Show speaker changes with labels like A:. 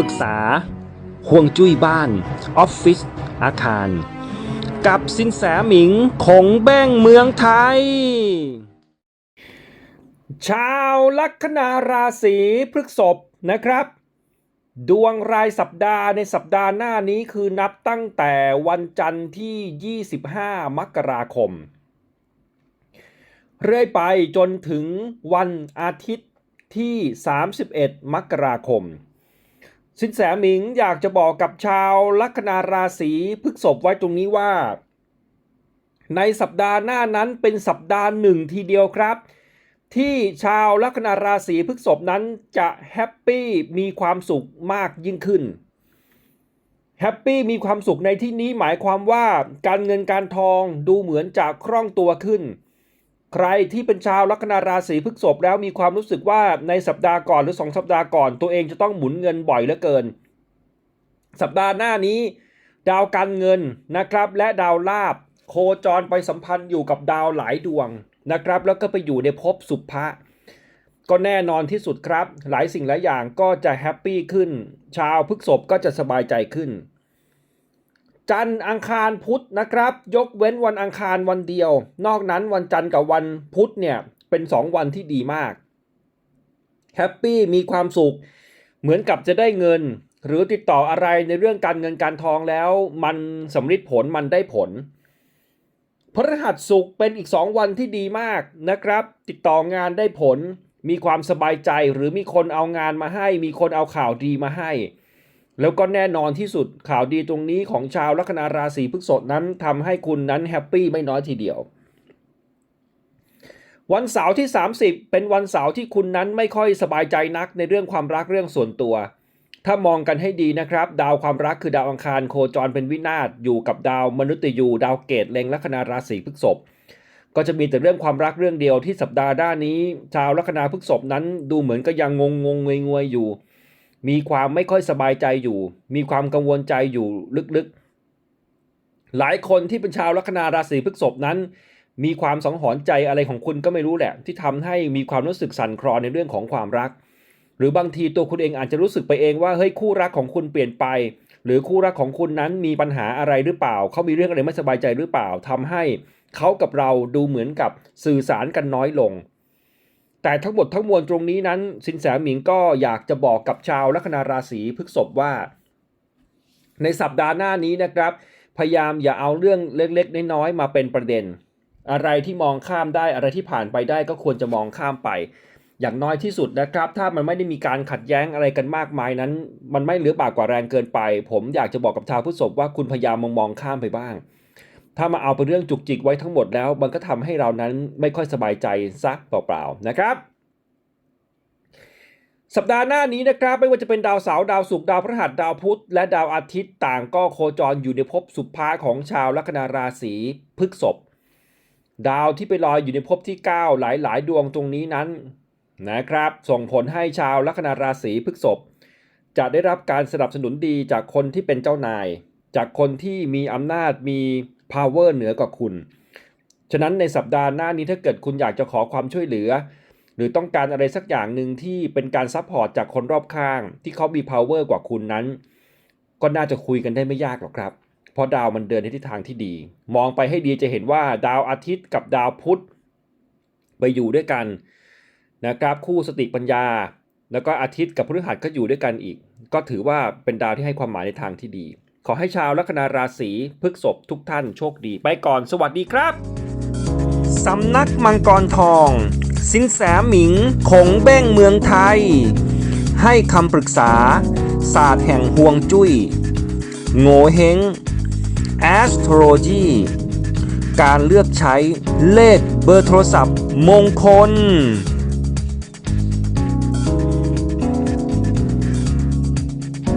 A: รึกษาห่วงจุ้ยบ้าน ออฟฟิศอาคาร กับสินแสหมิงของแบ้งเมืองไทย ชาวลัคนาราศีพฤษภนะครับ ดวงรายสัปดาห์ในสัปดาห์หน้านี้คือนับตั้งแต่วันจันทร์ที่ 25 มกราคม เรื่อยไปจนถึงวันอาทิตย์ที่ 31 มกราคม สินแสหมิงอยากจะบอกกับชาวลัคนาราศีพฤษภไว้ตรงนี้ว่า ในสัปดาห์หน้านั้นเป็นสัปดาห์หนึ่งทีเดียวครับ ที่ชาวลัคนาราศีพฤษภนั้นจะแฮปปี้มีความสุขมากยิ่งขึ้นแฮปปี้มีความสุขในที่นี้หมายความว่าการเงินการทองดูเหมือนจะคล่องตัวขึ้น ใครที่เป็นชาวลัคนาราศีพฤษภแล้วมีความรู้สึกว่าในสัปดาห์ก่อนหรือสองสัปดาห์ก่อน ตัวเองจะต้องหมุนเงินบ่อยเหลือเกิน สัปดาห์หน้านี้ ดาวการเงินนะครับ และดาวลาบ โคจรไปสัมพันธ์อยู่กับดาวหลายดวงนะครับ แล้วก็ไปอยู่ในภพสุภะก็แน่นอนที่สุดครับ หลายสิ่งหลายอย่างก็จะแฮปปี้ขึ้น ชาวพฤษภก็จะสบายใจขึ้น จันทร์อังคารพุธนะครับ ยกเว้นวันอังคารวันเดียว นอกนั้นวันจันทร์กับวันพุธเนี่ยเป็น 2 วันที่ดีมากแฮปปี้มีความสุข เหมือนกับจะได้เงิน หรือติดต่ออะไรในเรื่องการเงินการทองแล้ว มันสำลิดผลมันได้ผลพฤหัสสุขเป็นอีก 2 วันที่ดีมากนะครับ ติดต่องานได้ผล มีความสบายใจหรือมีคนเอางานมาให้ มีคนเอาข่าวดีมาให้ แล้วก็แน่นอนที่สุดข่าวดีตรงนี้ของชาวลัคนาราศีพฤษภนั้นทำให้คุณนั้นแฮปปี้ไม่น้อยทีเดียว วันเสาร์ที่ 30 เป็นวันเสาร์ที่คุณนั้นไม่ค่อยสบายใจนักในเรื่องความรักเรื่องส่วนตัว ถ้ามองกันให้ดีนะครับ ดาวความรักคือดาวอังคารโคจรเป็นวินาศอยู่กับดาวมนุษย์ยูดาวเกตเล็งลัคนาราศีพฤษภก็จะมีแต่เรื่องความรักเรื่องเดียวที่สัปดาห์หน้านี้ ชาวลัคนาพฤษภนั้นดูเหมือนก็ยังงงงงงวยงวยอยู่ มีความไม่ค่อยสบายใจอยู่ มีความกังวลใจอยู่ลึกๆ หลายคนที่เป็นชาวลัคนาราศีพฤษภนั้น มีความสังหรณ์ใจอะไรของคุณก็ไม่รู้แหละ ที่ทำให้มีความรู้สึกสั่นคลอนในเรื่องของความรัก หรือบางทีตัวคุณเองอาจจะรู้สึกไปเองว่าเฮ้ยคู่รักของคุณเปลี่ยนไป หรือคู่รักของคุณนั้นมีปัญหาอะไรหรือเปล่า เขามีเรื่องอะไรไม่สบายใจหรือเปล่าทำให้เขากับเราดูเหมือนกับสื่อสารกันน้อยลง แต่ทั้งหมดทั้งมวลตรงนี้นั้นสินแสหมิงก็อยากจะบอกกับชาวลัคนาราศีพฤษภว่า ในสัปดาห์หน้านี้นะครับ พยายามอย่าเอาเรื่องเล็กๆ น้อยๆมาเป็นประเด็น อะไรที่มองข้ามได้อะไรที่ผ่านไปได้ก็ควรจะมองข้ามไป อย่างน้อยที่สุดนะครับ ถ้ามันไม่ได้มีการขัดแย้งอะไรกันมากมายนั้น มันไม่เหลือบากกว่าแรงเกินไป ผมอยากจะบอกกับชาวพฤษภว่าคุณพยายามมองมองข้ามไปบ้าง ถ้ามาเอาเป็นเรื่องจุกจิกไว้ทั้งหมดแล้ว มันก็ทำให้เรานั้นไม่ค่อยสบายใจซักเปล่าๆนะครับ สัปดาห์หน้านี้นะครับ ไม่ว่าจะเป็นดาวเสาร์ดาวศุกร์ดาวพฤหัสดาวพุธ และดาวอาทิตย์ต่างก็โคจรอยู่ในภพสุภาของชาวลัคนาราศีพฤกษภดาวที่ไปลอยอยู่ในภพที่ 9 หลายๆ ดวงตรงนี้นั้นนะครับ ส่งผลให้ชาวลัคนาราศีพฤกษภจะได้รับการสนับสนุนดีจากคนที่เป็นเจ้านาย จากคนที่มีอำนาจมี power เหนือกว่าคุณ ฉะนั้นในสัปดาห์หน้านี้ถ้าเกิดคุณอยากจะขอความช่วยเหลือ หรือต้องการอะไรสักอย่างหนึ่งที่เป็นการซัพพอร์ตจากคนรอบข้าง ที่เขามี power กว่าคุณนั้น ก็น่าจะคุยกันได้ไม่ยากหรอกครับเพราะดาวมันเดินในทิศทางที่ดี มองไปให้ดีจะเห็นว่าดาวอาทิตย์กับดาวพุธไปอยู่ด้วยกันนะครับคู่สติปัญญา แล้วก็อาทิตย์กับพฤหัสก็อยู่ด้วยกันอีก ก็ถือว่าเป็นดาวที่ให้ความหมายในทางที่ดี ขอให้ชาวลัคนาราศีพฤกษภทุกท่านโชคดีไปก่อนสวัสดีครับ สำนักมังกรทอง สินแสหมิงคงเบ้งเมืองไทย ให้คำปรึกษา ศาสตร์แห่งห่วงจุย้ย โงเฮง Astrology การเลือกใช้เลขเบอร์โทรศัพท์มงคล